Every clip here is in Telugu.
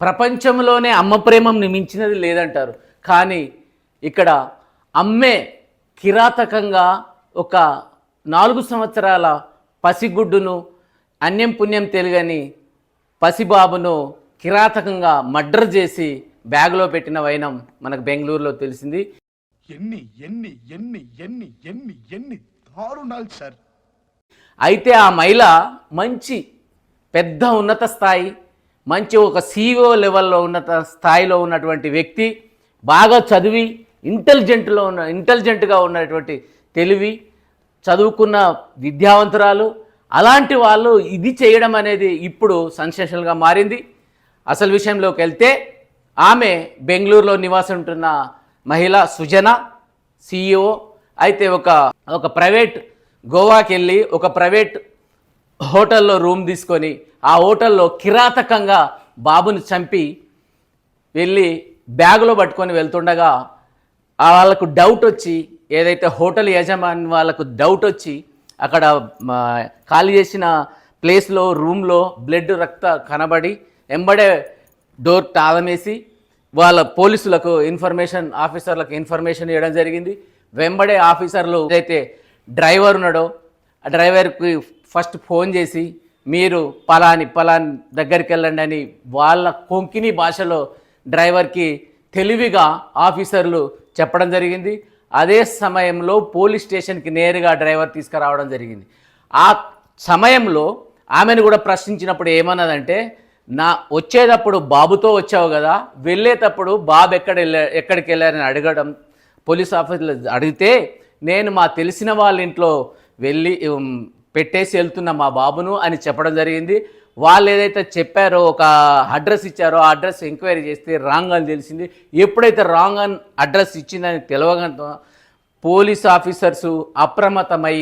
ప్రపంచంలోనే అమ్మ ప్రేమను మించినది లేదంటారు. కానీ ఇక్కడ అమ్మే కిరాతకంగా ఒక నాలుగు సంవత్సరాల పసిగుడ్డును అన్యం పుణ్యం తెలియని పసిబాబును కిరాతకంగా మర్డర్ చేసి బ్యాగ్లో పెట్టిన వైనం మనకు బెంగళూరులో తెలిసింది. ఎన్ని ఎన్ని ఎన్ని ఎన్ని ఎన్ని ఎన్ని దారుణాలు సార్. అయితే ఆ మహిళ మంచి పెద్ద ఉన్నత స్థాయి మంచి ఒక సీఈఓ లెవెల్లో ఉన్నత స్థాయిలో ఉన్నటువంటి వ్యక్తి బాగా చదివి ఇంటెలిజెంట్లో ఉన్న ఇంటెలిజెంట్గా ఉన్నటువంటి తెలివి చదువుకున్న విద్యావంతురాలు అలాంటి వాళ్ళు ఇది చేయడం అనేది ఇప్పుడు సన్సెషన్గా మారింది. అసలు విషయంలోకి వెళ్తే ఆమె బెంగళూరులో నివాసం ఉంటున్న మహిళ సుజన సిఇఓ అయితే ఒక ఒక ప్రైవేట్ గోవాకి వెళ్ళి ఒక ప్రైవేట్ హోటల్లో రూమ్ తీసుకొని ఆ హోటల్లో కిరాతకంగా బాబుని చంపి వెళ్ళి బ్యాగులో పట్టుకొని వెళ్తుండగా ఆ వాళ్ళకు డౌట్ వచ్చి ఏదైతే హోటల్ యజమాని వాళ్ళకు డౌట్ వచ్చి అక్కడ ఖాళీ చేసిన ప్లేస్లో రూమ్లో బ్లడ్ రక్త కనబడి ఎంబడే డోర్ తాళమేసి వాళ్ళ పోలీసులకు ఇన్ఫర్మేషన్ ఆఫీసర్లకు ఇన్ఫర్మేషన్ ఇవ్వడం జరిగింది. వెంబడే ఆఫీసర్లు ఏదైతే డ్రైవర్ ఉన్నాడో ఆ డ్రైవర్కి ఫస్ట్ ఫోన్ చేసి మీరు పలాని పలాని దగ్గరికి వెళ్ళండి అని వాళ్ళ కొంకిని భాషలో డ్రైవర్కి తెలివిగా ఆఫీసర్లు చెప్పడం జరిగింది. అదే సమయంలో పోలీస్ స్టేషన్కి నేరుగా డ్రైవర్ తీసుకురావడం జరిగింది. ఆ సమయంలో ఆమెను కూడా ప్రశ్నించినప్పుడు ఏమన్నదంటే నా వచ్చేటప్పుడు బాబుతో వచ్చావు కదా వెళ్ళేటప్పుడు బాబు ఎక్కడ వెళ్ళా ఎక్కడికి వెళ్ళారని అడగడం పోలీస్ ఆఫీసర్లు అడిగితే నేను మా తెలిసిన వాళ్ళ ఇంట్లో వెళ్ళి పెట్టేసి వెళ్తున్న మా బాబును అని చెప్పడం జరిగింది. వాళ్ళు ఏదైతే చెప్పారో ఒక అడ్రస్ ఇచ్చారో ఆ అడ్రస్ ఎంక్వైరీ చేస్తే రాంగ్ అని తెలిసింది. ఎప్పుడైతే రాంగ్ అని అడ్రస్ ఇచ్చిందని తెలవడంతో పోలీస్ ఆఫీసర్సు అప్రమత్తమై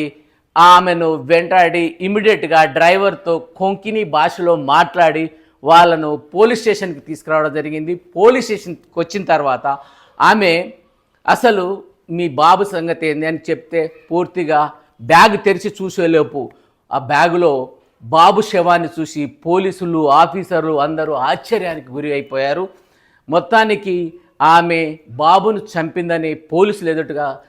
ఆమెను వెంటాడి ఇమీడియట్గా డ్రైవర్తో కొంకిని భాషలో మాట్లాడి వాళ్ళను పోలీస్ స్టేషన్కి తీసుకురావడం జరిగింది. పోలీస్ స్టేషన్కి వచ్చిన తర్వాత ఆమె అసలు మీ బాబు సంగతి ఏంది? అని చెప్తే పూర్తిగా బ్యాగ్ తెరిచి చూసేలోపు ఆ బ్యాగులో బాబు శవాన్ని చూసి పోలీసులు ఆఫీసర్లు అందరూ ఆశ్చర్యానికి గురి అయిపోయారు. మొత్తానికి ఆమె బాబును చంపిందని పోలీసులు ఎదుటగా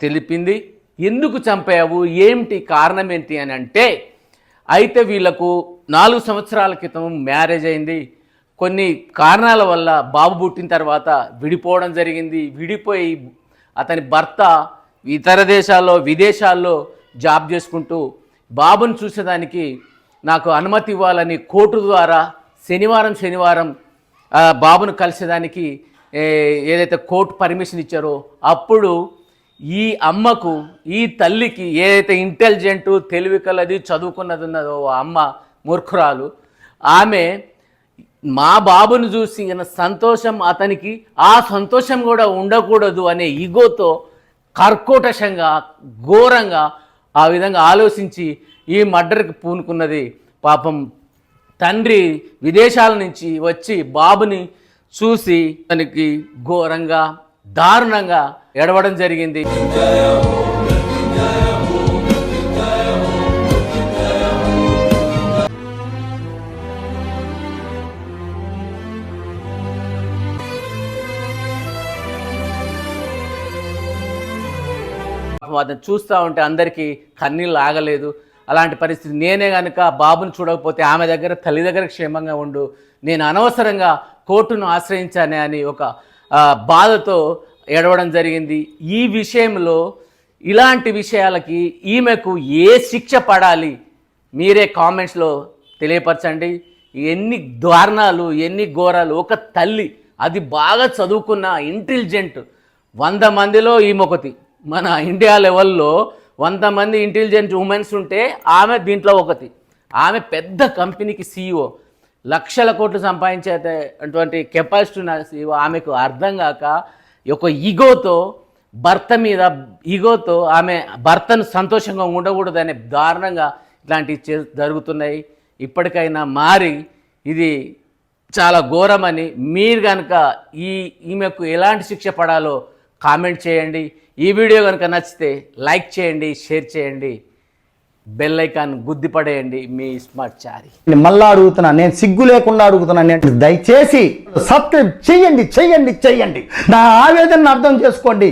తెలిపింది. ఎందుకు చంపావు? ఏమిటి కారణం ఏంటి? అని అంటే అయితే వీళ్ళకు నాలుగు సంవత్సరాల క్రితం మ్యారేజ్ అయింది. కొన్ని కారణాల వల్ల బాబు పుట్టిన తర్వాత విడిపోవడం జరిగింది. విడిపోయి అతని భర్త ఇతర దేశాల్లో విదేశాల్లో జాబ్ చేసుకుంటూ బాబుని చూసేదానికి నాకు అనుమతి ఇవ్వాలని కోర్టు ద్వారా శనివారం శనివారం బాబును కలిసేదానికి ఏదైతే కోర్టు పర్మిషన్ ఇచ్చారో అప్పుడు ఈ అమ్మకు ఈ తల్లికి ఏదైతే ఇంటెలిజెంట్ తెలివి కలది చదువుకున్నది ఉన్నదో అమ్మ మూర్ఖురాలు ఆమె మా బాబును చూసి సంతోషం అతనికి ఆ సంతోషం కూడా ఉండకూడదు అనే ఈగోతో కర్కోటశంగా ఘోరంగా ఆ విధంగా ఆలోచించి ఈ మర్డర్కి పూనుకున్నది పాపం తండ్రి విదేశాల నుంచి వచ్చి బాబుని చూసి తనకి ఘోరంగా దారుణంగా ఎడవడం జరిగింది. పాపం అతను చూస్తూ ఉంటే అందరికీ కన్నీళ్ళు ఆగలేదు. అలాంటి పరిస్థితి. నేనే కనుక బాబుని చూడకపోతే ఆమె దగ్గర తల్లి దగ్గర క్షేమంగా ఉండు. నేను అనవసరంగా కోర్టును ఆశ్రయించానే అని ఒక బాధతో ఎడవడం జరిగింది. ఈ విషయంలో ఇలాంటి విషయాలకి ఈమెకు ఏ శిక్ష పడాలి మీరే కామెంట్స్లో తెలియపరచండి. ఎన్ని దారుణాలు ఎన్ని ఘోరాలు. ఒక తల్లి అది బాగా చదువుకున్న ఇంటెలిజెంట్ వంద మందిలో ఈమె మన ఇండియా లెవెల్లో వంద మంది ఇంటెలిజెంట్ ఉమెన్స్ ఉంటే ఆమె దీంట్లో ఒకటి. ఆమె పెద్ద కంపెనీకి సీఈఓ లక్షల కోట్లు సంపాదించే అటువంటి కెపాసిటీ ఉన్న సీఈఓ ఆమెకు అర్థం కాక ఒక ఈగోతో భర్త మీద ఈగోతో ఆమె భర్తను సంతోషంగా ఉండకూడదనే దారుణంగా ఇట్లాంటివి చే జరుగుతున్నాయి. ఇప్పటికైనా మారి ఇది చాలా ఘోరమని మీరు కనుక ఈ ఈమెకు ఎలాంటి శిక్ష పడాలో కామెంట్ చేయండి. ఈ వీడియో కనుక నచ్చితే లైక్ చేయండి షేర్ చేయండి బెల్ ఐకాన్ గుద్ది పడేయండి మీ స్మార్ట్ చారి. నేను మళ్ళా అడుగుతున్నా నేను సిగ్గు లేకుండా అడుగుతున్నా నేను దయచేసి సబ్స్క్రైబ్ చెయ్యండి చెయ్యండి చెయ్యండి నా ఆవేదనను అర్థం చేసుకోండి.